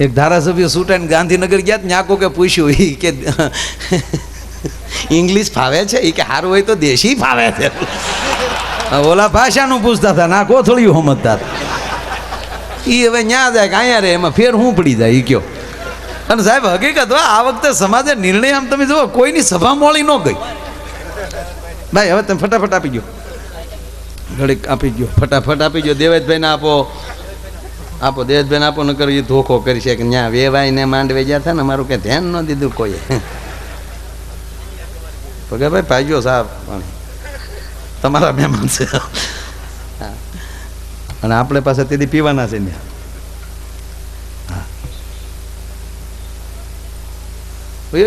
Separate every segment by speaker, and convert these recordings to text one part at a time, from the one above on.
Speaker 1: એક ધારાસભ્ય છૂટાઈને ગાંધીનગર ગયા ત્યાં કોકે પૂછ્યું એ કે ઇંગ્લિશ ફાવે છે? એ કે સારું હોય તો દેશી ફાવે છે. ઓલા ભાષાનું પૂછતા હતા ના કોથળિયું સમજતા એ હવે ન્યા જાય કે અહીંયા રે, એમાં ફેર હું પડી જાય એ કયો. અને સાહેબ, હકીકત હોય આ વખતે સમાજે નિર્ણય, આમ તમે જુઓ, કોઈની સભા મોળી ન ગઈ. ભાઈ, હવે તમે ફટાફટ આપી ગયો ઘડીક આપી ગયો ફટાફટ આપી ગયો દેવેશભાઈને આપો. આપો દેવેશભાઈને આપો ન કરો એ ધોખો કરી છે કે ત્યાં વેવાઈને માંડવે ગયા હતા ને મારું કે ધ્યાન ન દીધું કોઈ. ભાઈ ભાગ્યો સાહેબ તમારા મહેમાન છે. અને આપણે પાસે તેથી પીવાના છે ત્યાં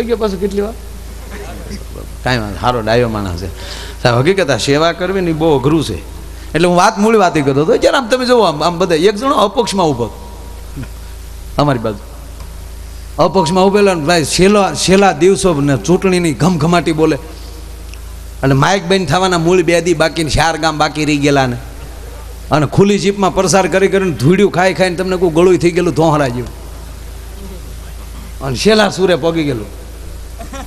Speaker 1: ગયો પાછું કેટલી વાર? કાંઈ સારો ડાયો માણસ છે. સાહેબ, હકીકત સેવા કરવી ને બહુ અઘરું છે. એટલે હું વાત મૂળ વાત કરતો હતો. જ્યારે આમ તમે જુઓ, આમ બધા એક જણો અપક્ષમાં ઊભો અમારી બાજુ. અપક્ષમાં ઉભેલા ભાઈ છેલ્લા છેલ્લા દિવસો ને ચૂંટણીની ઘમઘમાટી બોલે. અને માઇક બેન થવાના મૂળ બે દી બાકી ચાર ગામ બાકી રહી ગયેલા ને. અને ખુલ્લી જીપમાં પ્રસાર કરી કરીને ધૂળ્યું ખાઈ ખાઈને તમને કોઈ ગળું થઈ ગયેલું ધોહરા જેવું અને છેલ્લા સૂરે પગી ગયેલું.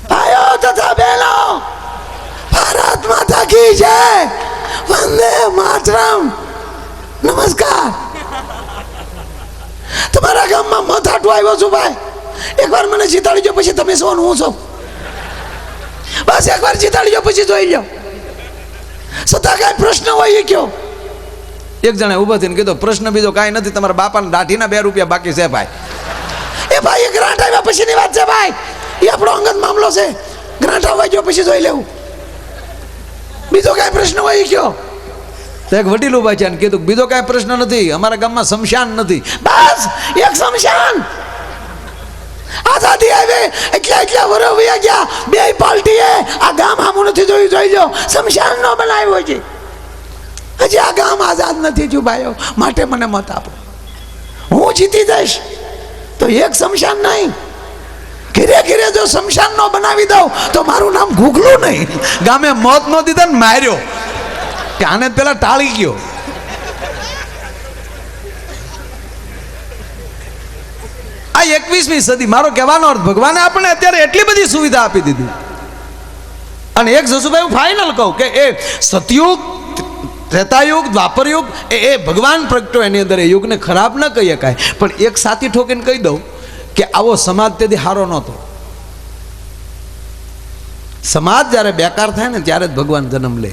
Speaker 1: ભાઈઓ તથા બહેનો વંદે માતરમ. નમસ્કાર. તમારા ગામમાં મથાટું આવ્યો છું ભાઈ. એકવાર મને જીતાડી પછી તમે શું હું છું બસ એકવાર જીતાડી પછી જોઈ લો. છતાં કાંઈ પ્રશ્ન હોય એ કયો? એક જણે ઊભો થઈને કીધો પ્રશ્ન બીજો કાંઈ નથી તમારા બાપાના દાઢીના બે રૂપિયા બાકી છે ભાઈ. એ ભાઈ એ ગ્રાન્ટ આવ્યા પછીની વાત છે ભાઈ. એ આપણો અંગત મામલો છે. ગ્રાન્ટ આવવા ગયો પછી જોઈ લેવું. બીજો કાંઈ પ્રશ્ન હોય કયો? તો એક વડીલ ઊભા છે કીધું બીજો કાંઈ પ્રશ્ન નથી, અમારા ગામમાં શમશાન નથી. બસ, એક શમશાન. આઝાદી આવે, એટલા એટલા વરો વયા ગયા, બે પાર્ટીએ આ ગામ આમું નથી જોયું, જોઈ લો, શમશાન નો બનાવ્યો છે. હજી આ ગામ આઝાદ નથી ભાઈઓ માટે મને મત આપો. હું જીતી જઈશ. તો એક શમશાન નહીં ઘીરે ઘીરે જો શમશાન નો બનાવી દઉં, તો મારું નામ ઘૂઘલું નહીં. ગામે મોત નો દીધા ને માર્યો. કે આને પેલા ટાળી ગયો. આ એકવીસમી સદી, મારો કહેવાનો અર્થ, ભગવાને આપણને અત્યારે એટલી બધી સુવિધા આપી દીધી. અને એક જસુભાઈ હું ફાઇનલ કહું કે એ સતયુગ, ત્રેતાયુગ, દ્વાપરયુગ, એ એ ભગવાન પ્રગટો એની અંદર, એ યુગને ખરાબ ન કહી શકાય. પણ એક સાથી ઠોકીને કહી દઉં કે આવો સમાજ તેથી હારો નહોતો. સમાજ જ્યારે બેકાર થાય ને ત્યારે જ ભગવાન જન્મ લે.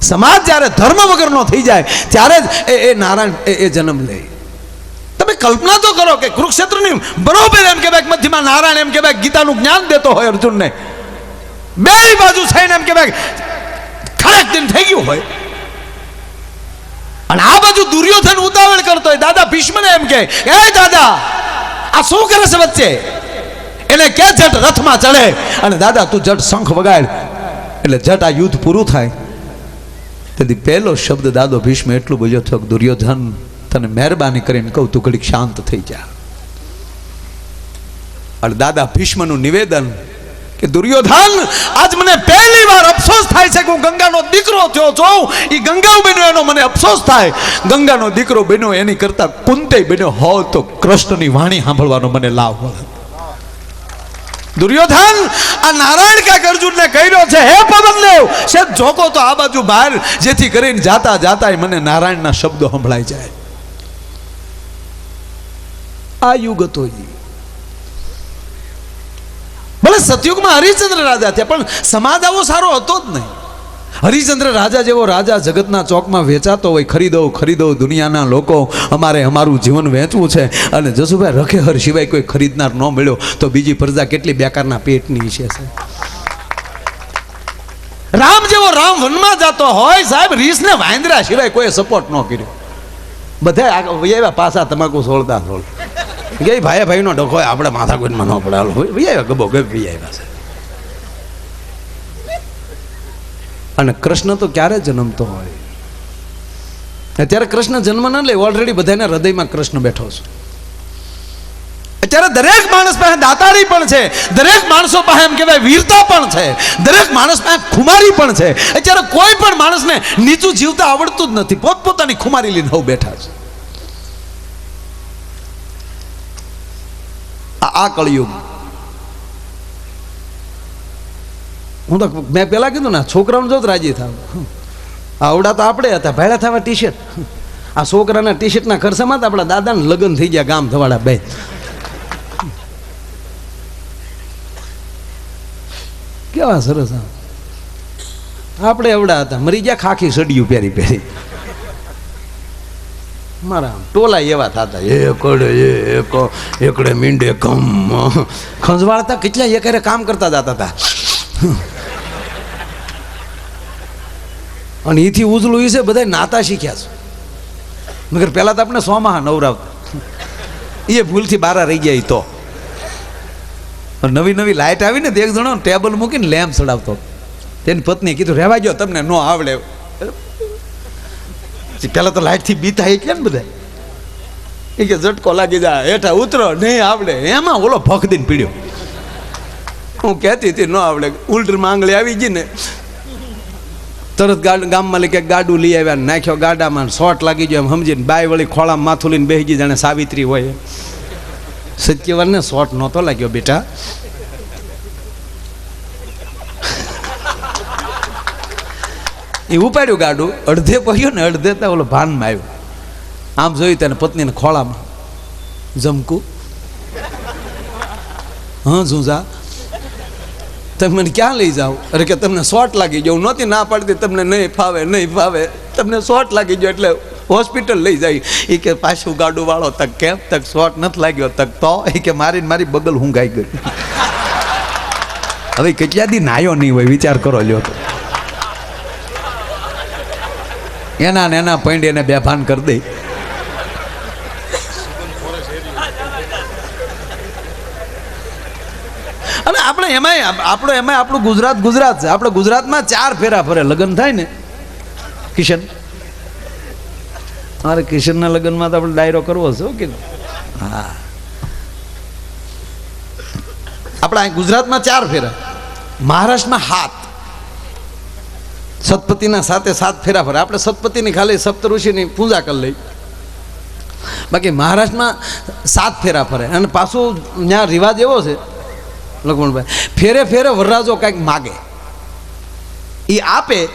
Speaker 1: સમાજ જ્યારે ધર્મ વગરનો થઈ જાય, ત્યારે જ એ નારાયણ, એ જન્મ લે. તમે કલ્પના તો કરો કે કુરુક્ષેત્રની બરોબર એમ કહેવાય મધ્યમાં નારાયણ એમ કહેવાય, ગીતાનું જ્ઞાન દેતો હોય અર્જુનને. બે બાજુ થઈને એમ કહેવાય ખરેક દિન થઈ ગયું હોય. અને આ બાજુ દુર્યોધન ઉતાવળ કરતો હોય, દાદા ભીષ્મને એમ કે એ દાદા આ શું કરે છે વચ્ચે? એને કે જટ રથમાં ચડે. અને દાદા, તું જટ શંખ વગાડ. એટલે જટ આ યુદ્ધ પૂરું થાય. તેથી પહેલો શબ્દ દાદો ભીષ્મ એટલું બોલ્યો, થયો કે દુર્યોધન, તને મહેરબાની કરીને કહું, તું ઘડીક શાંત થઈ જા. અને દાદા ભીષ્મનું નિવેદન કે દુર્યોધન, આજ મને પહેલી વાર અફસોસ થાય છે કે હું ગંગાનો દીકરો થયો છું. એ ગંગા બન્યો, એનો મને અફસોસ થાય. ગંગાનો દીકરો બન્યો, એની કરતા કુંતે બન્યો હો તો કૃષ્ણની વાણી સાંભળવાનો મને લાભ મળે. દુર્યોધન, આ નારાયણ કાક અર્જુનને કહ્યો છે. હે પવનદેવ છે જોકો તો આ બાજુ બહાર, જેથી કરીને જાતા જાતા મને નારાયણના શબ્દો સંભળાઈ જાય. આ યુગ ઈ. ભલે સતયુગમાં હરિશ્ચંદ્ર રાજા થયા. પણ સમાજ આવો સારો હતો જ નહીં. હરિચંદ્ર રાજા જેવો રાજા જગતના ચોકમાં વેચાતો હોય, ખરીદો ખરીદો, દુનિયાના લોકો, અમારે અમારું જીવન વહેંચવું છે. અને જસુભાઈ રખેહર સિવાય કોઈ ખરીદનાર ન મળ્યો, તો બીજી પ્રજા કેટલી બેકારના પેટની છે રામ જેવો રામ વનમાં જતો હોય, સાહેબ, રીસને વાંદરા સિવાય કોઈ સપોર્ટ ન કર્યો. બધા એવા પાછા તમાકુ સોળતા સોળ કે ભાઈ ભાઈનો ડખો આપણે માથા કોઈ મનો પડે હાલો આવ્યા ગબો ગઈ ભાઈ આવ્યા છે. અને કૃષ્ણ તો ક્યારે જન્મતો હોય? અત્યારે કૃષ્ણ જન્મ ન લે ઓલરેડી બધાના હૃદયમાં કૃષ્ણ બેઠો છે. અત્યારે દરેક માણસ પાસે દાતારી પણ છે. દરેક માણસો પાસે એમ કહેવાય વીરતા પણ છે. દરેક માણસ પાસે ખુમારી પણ છે. અત્યારે કોઈ પણ માણસને નીચું જીવતા આવડતું જ નથી. પોતપોતાની ખુમારી લઈને બેઠા છે. આ આ કળિયુગ. હું તો મેં પહેલાં કીધું ને, છોકરાઓને જો જ રાજી થાવ. આવડા તો આપણે હતા ભાડા થવા ટી શર્ટ આ છોકરાના ટી શર્ટના ખર્ચામાં તો આપણા દાદાને લગ્ન થઈ ગયા ગામ થવાડા બે. કેવા સરસ આપણે એવડા હતા, મરી ગયા, ખાખી સડિયું પહેરી પહેરી. મારા ટોલા એવા થતા. એકડે એક એકડે મીંડે કમ ખંજવાળતા કેટલા એકરે કામ કરતા જતા હતા અને એથી ઉજળું એ છે બધા નાતા શીખ્યા છે. મગર પહેલાં તો આપણે સોમાં નવરાવતા. એ ભૂલથી બારા રહી ગયા એ તો. નવી નવી લાઇટ આવીને તો એક જણો ટેબલ મૂકીને લેમ્પ ચડાવતો. તેની પત્નીએ કીધું રહેવા ગયો તમને ન આવડે. પહેલાં તો લાઇટથી બીતા એ કેમ બધા. એ કે ઝટકો લાગી જાય, હેઠા ઉતરો, નહીં આવડે. એમાં ઓલો ભખ દઈને પીડ્યો. હું કહેતી હતી, ન આવડે. ઉલટ આંગળી આવી ગઈ ને, તરત ગામમાં લઈ કે ગાડું લઈ આવ્યા નાખ્યો ગાડામાં શોર્ટ લાગી ગયો એમ સમજીને બાય વળી ખોળામાં માથું લઈને બેસી જાણે સાવિત્રી હોય. સત્યવાનને શોર્ટ નહોતો લાગ્યો બેટા. એ ઉપાડ્યું ગાડું, અડધે પડ્યું ને અડધે તો ઓલો ભાનમાં આવ્યો. આમ જોયું તેને પત્નીને ખોળામાં જમકું. હા, ઝુંઝા, તમે મને ક્યાં લઈ જાઓ? અરે કે તમને શોર્ટ લાગી ગયો, હું નહોતી ના પાડતી, તમને નહીં ફાવે નહીં ફાવે, તમને શોર્ટ લાગી ગયો એટલે હોસ્પિટલ લઈ જાય. એ કે પાછું ગાડું વાળો, તક કેમ? તક શોર્ટ નથી લાગ્યો, તક તો? એ કે મારી મારી બગલ હુંગાઈ ગઈ. હવે કેટલા દી નાયો નહીં હોય, વિચાર કરો લ્યો તો. એના ને એના પૈંડ એને બેભાન કરી દે. અને આપણે એમાંય, આપણો એમાંય આપણું ગુજરાત ગુજરાત છે. આપણે ગુજરાતમાં ચાર ફેરા ફરે. લગ્ન થાય ને, કિશન? મારે કિશનના લગ્નમાં તો આપણે ડાયરો કરવો છે ઓકે હા. આપણા ગુજરાતમાં ચાર ફેરા. મહારાષ્ટ્રમાં હાથ સતપતિના સાથે સાત ફેરા ફરે. આપણે સતપતિની ખાલી સપ્તઋષિની પૂજા કરી લઈ. બાકી મહારાષ્ટ્રમાં સાત ફેરા ફરે. અને પાછું ત્યાં રિવાજ એવો છે લક્ષ્મણભાઈ ફેરે ફેરે વરરાજો કાંઈક માગે. એ આપે,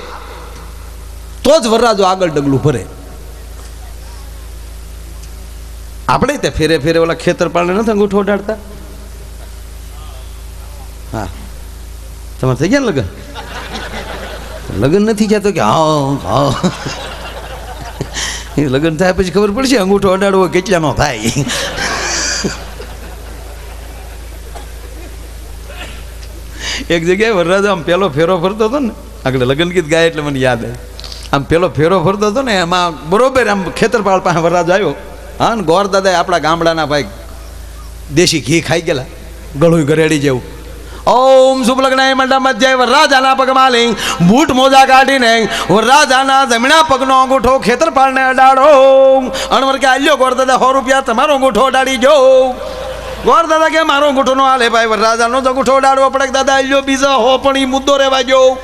Speaker 1: તો જ વરરાજો આગળ ડગલું ભરે. આપણે તે ફેરે ફેરે ઓલા ખેતર પાણી નથી અંગૂઠો ઉડાડતા? હા. તમારે થઈ ગયા ને લગ્ન? લગ્ન નથી થયા તો કે હા હા એ લગ્ન થાય પછી ખબર પડશે અંગૂઠો અડાડવો કેટલાનો થાય એક જગ્યાએ વરરાજો આમ પેલો ફેરો ફરતો હતો ને, આગળ લગ્ન ગીત ગાય એટલે મને યાદ આવે. આમ પેલો ફેરો ફરતો હતો ને, એમાં બરોબર આમ ખેતરપાળ પાસે વરરાજ આવ્યો. હા ને ગોર દાદાએ આપણા ગામડાના ભાઈ દેશી ઘી ખાઈ ગયેલા, ગળું ગરેડી જેવું. ઓમ શુભ મંડા મધ્યાય વરરાજાના પગમાં લઈ બૂટ મોજા કાઢીને વરરાજાના જમણા પગનો અંગૂઠો ખેતરપાળને અડાડો. અણવર કે આલ્યો ગોર દાદા સો રૂપિયા તમારો અંગૂઠો અડાડી જો. ગોર દાદા કે, મારો અંગૂઠો નો હાલે ભાઈ, વરરાજાનો જ અંગૂઠો અડાડવો પડે. દાદા, આલ્યો બીજા, હો, પણ એ મુદ્દો રહેવા જો.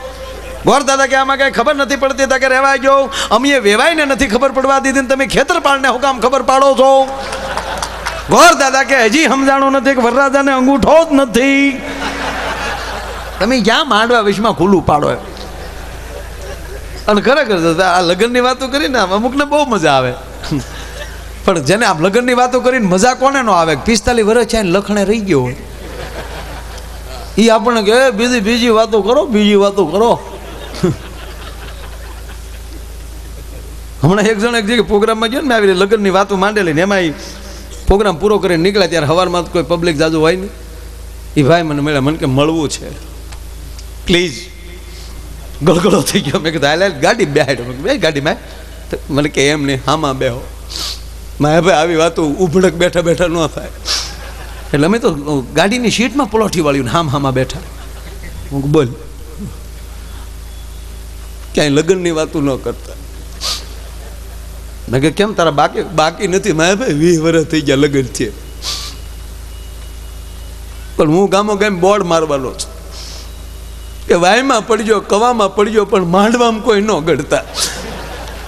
Speaker 1: ગોર દાદા કે, આમાં કઈ ખબર નથી પડતી, તા કે રહેવા જો. અમે વેવાઈને નથી ખબર પડવા દીધી તમે ખેતરપાળને હું કામ ખબર પાડો છો? ગોર દાદા કે, હજી સમજાણો નથી કે વરરાજાને અંગૂઠો જ નથી. તમે જ્યાં માંડવા વિશમાં ખુલ્લું પાડો અને ખરેખર આ લગ્નની વાતો કરીને અમુકને બહુ મજા આવે. પણ જેને આમ લગ્નની વાતો કરીને મજા કોને નો આવે? પિસ્તાલીસ વર્ષ છે લખણે રહી ગયો હોય. એ આપણને કે બીજી બીજી વાતો કરો, બીજી વાતો કરો. હમણાં એક જણ એક જગ્યાએ પ્રોગ્રામમાં ગયો ને મેં આવી રીતે લગ્નની વાતો માંડેલી ને એમાં એ પ્રોગ્રામ પૂરો કરીને નીકળ્યા ત્યારે હવારમાં કોઈ પબ્લિક જાજુ હોય નહીં. એ ભાઈ મને મળ્યા, મને કે, મળવું છે. પ્લીઝ. ગળગળો થઈ ગયો. મેં કીધું, હાલ ગાડી બેહાડો. મેં બે ગાડીમાં મને કે એમ નહીં, હામાં બેહો. મારે ભાઈ આવી વાતો ઉભડક બેઠા બેઠા ન થાય. એટલે અમે તો ગાડીની સીટમાં પલોઠી વાળ્યું હામ હામાં બેઠા. હું બોલ. ક્યાંય લગ્નની વાતો ન કરતા. મેં કે કેમ તારા બાકી બાકી નથી? મારે ભાઈ વીસ વર્ષ થઈ ગયા લગ્ન છે પણ હું ગામો ગામ બોર્ડ મારવાનો છું. કે વાયમાં પડજો કવામાં પડજો પણ માંડવામાં કોઈ ન ગળતા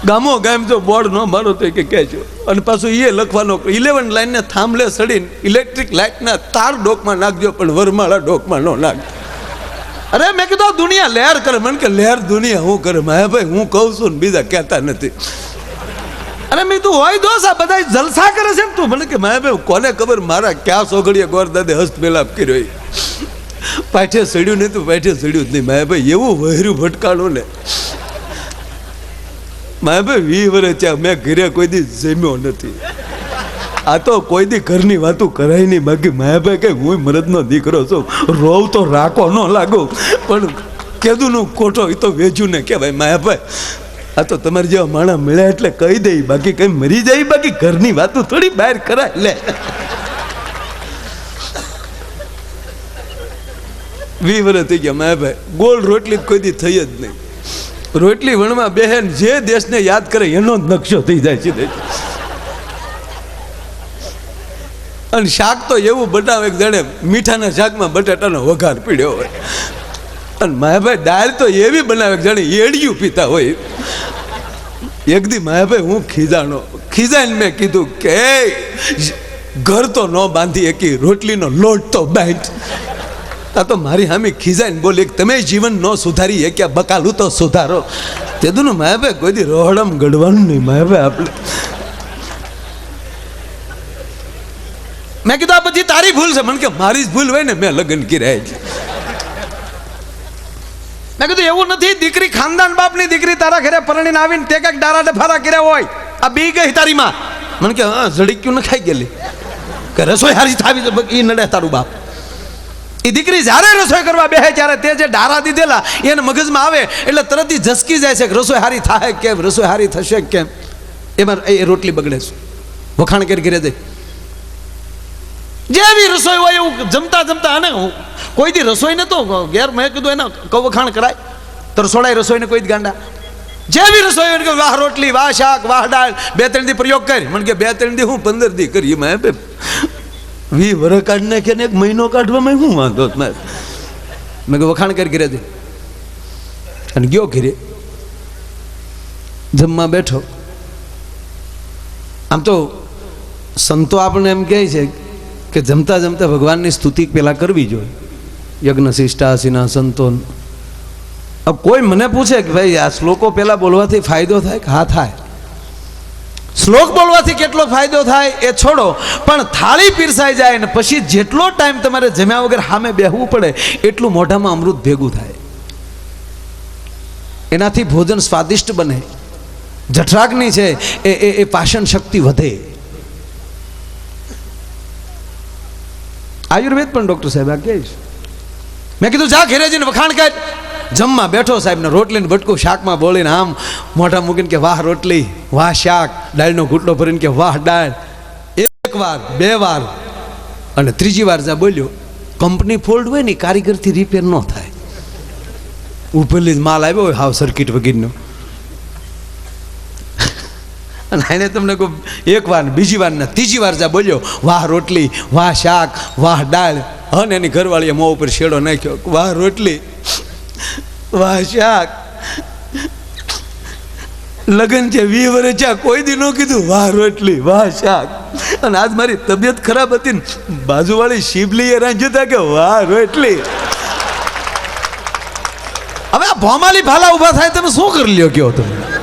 Speaker 1: ગામો ગામ જો બોર્ડ ન મારો તો કે કહેજો. અને પાછું એ લખવાનો ઇલેવન લાઈનને થાંભલે સડીને ઇલેક્ટ્રિક લાઇટના તાર ડોકમાં નાખજો, પણ વરમાળા ડોકમાં ન નાખજો. અરે મેં કીધું દુનિયા લહેર કરે. મને કે લહેર દુનિયા હું કરે? માયા ભાઈ, હું કહું છું ને બીજા કહેતા નથી. અરે મેં તું હોય દોસ આ બધા જલસા કરે છે ને તું? મને કે, માયા ભાઈ કોને ખબર? મારા ક્યાં સોગડીએ ગોરદાદે હસ્ત મેલાપ કર્યો. પાઠે સડ્યું નહીં તો પાઠે સડ્યું જ નહીં. માયા ભાઈ એવું વહેરું ભટકાણું ને. માયા ભાઈ વી વર્ષ ત્યાં મેં ઘરે કોઈ દી જમ્યો નથી. આ તો કોઈ દી ઘરની વાતું કરાય નહીં. બાકી માયાભાઈ કે હું મરદનો દીકરો છું. રોવ તો રાખો ન લાગો. પણ કેદુંનું કોઠો એ તો વેચ્યું ને કે ભાઈ. માયાભાઈ આ તો તમારે જેવા માણા મળ્યા એટલે કહી દઈ બાકી કઈ મરી જાય? બાકી ઘરની વાતું થોડી બહાર કરાય. લે. વી થઈ ગયા. માયાભાઈ ગોળ રોટલી કોઈ થઈ જ નહીં. રોટલી વણમાં બહેન જે દેશને યાદ કરે એનો જ નકશો થઈ જાય છે અને શાક તો એવું બનાવે જાણે મીઠાના શાકમાં બટાટાનો વઘાર પીડ્યો હોય. અને માયાભાઈ દાળ તો એવી બનાવે જાણે એડિયું પીતા હોય. એક દી માયાભાઈ હું ખીજાણો, ખીજાઈને મેં કીધું કે ઘર તો ન બાંધી, એકી રોટલીનો લોટ તો બાંધ. આ તો મારી સામે ખીજાઈને બોલી તમે જીવન ન સુધારી એ ક્યાં બકાલું તો સુધારો. તે તું માયા ભાઈ કોઈ દી રોહડમ ગડવાનું નહીં, માયાભાઈ આપણે મેં કીધું, આ બધી તારી ભૂલ છે. મને કે, મારી જ ભૂલ હોય ને, મેં લગ્ન કર્યા છે મેં કીધું, એવું નથી, દીકરી ખાનદાન બાપની દીકરી તારા ઘરે પરણીને આવીને તે કંઈક ડારા ડફારા કર્યા હોય, આ બી ગઈ તારી માં મને કે, હા, ઝડક્યું ન ખાઈ ગયેલી. કે રસોઈ હારી થાવી એ નડે તારું બાપ. એ દીકરી જ્યારે રસોઈ કરવા બેસે ત્યારે તે જે ડારા દીધેલા, એને મગજમાં આવે, એટલે તરત જ ઝસકી જાય છે કે રસોઈ હારી થાય કેમ, રસોઈ હારી થશે કેમ? એમાં એ રોટલી બગડે છે. વખાણ કરી ઘરે જાય જેવી રસોઈ હોય એવું જમતા જમતા અને હું, કોઈ દી રસોઈ નતો, ઘેર મેં કીધું એને કવખાણ કરાય. તો રસોડાય રસોઈને કોઈ જ ગાંડા. જેવી રસોઈ હોય વાહ રોટલી, વાહ શાક, વાહ દાળ, બે ત્રણ દી પ્રયોગ કરી. મને કે બે ત્રણ દી હું પંદર દી કરી મેં વી વર કાઢી નાખે ને એક મહિનો કાઢવામાં શું વાંધો મેં મેં કે વખાણ કરી ઘરે અને ગયો ઘરે. જમવા બેઠો. આમ તો સંતો આપણને એમ કહે છે કે જમતા જમતા ભગવાનની સ્તુતિ પહેલાં કરવી જોઈએ. યજ્ઞ શિષ્ટાસીના સંતો. કોઈ મને પૂછે કે ભાઈ, આ શ્લોકો પહેલાં બોલવાથી ફાયદો થાય કે હા થાય? શ્લોક બોલવાથી કેટલો ફાયદો થાય એ છોડો. પણ થાળી પીરસાઈ જાય ને પછી જેટલો ટાઈમ તમારે જમ્યા વગર સામે બેહવું પડે, એટલું મોઢામાં અમૃત ભેગું થાય. એનાથી ભોજન સ્વાદિષ્ટ બને. જઠરાગ્નિ છે, એ એ એ પાચન શક્તિ વધે. આયુર્વેદ પણ ડૉક્ટર સાહેબ આ કહે મેં કીધું, જા ઘેરે જઈને વખાણ કર. જમવા બેઠો સાહેબને રોટલીને બટકું શાકમાં બોલીને આમ મોઢા મૂકીને કે વાહ રોટલી, વાહ શાક, દાળનો ઘૂંટલો ભરીને કે વાહ દાળ. એક વાર, બે વાર. અને ત્રીજી વાર જ્યાં બોલ્યો, કંપની ફોલ્ડ હોય ને કારીગરથી રિપેર ન થાય. ઉપરલી જ માલ આવ્યો હોય હાવ સર્કિટ વગેરેનો. અને એને તમને કહું, એક વાર બીજી વાર ને ત્રીજી વાર જ્યાં બોલ્યો, વાહ રોટલી, વાહ શાક, વાહ દાળ. અને એની ઘરવાળીએ મોં ઉપર શેડો નાખ્યો, વાહ રોટલી. વાહ લગન છે વી વર્ષ કોઈ દી ન કીધું. વાહ, રોટલી, વાહ, શાક. અને આજ મારી તબિયત ખરાબ હતી ને, બાજુવાળી શિવલીએ રાંધ્યું કે, વાહ, રોટલી. હવે આ ભોમાલી ભાલા ઊભા થાય, તમે શું કરી લ્યો કયો તમે?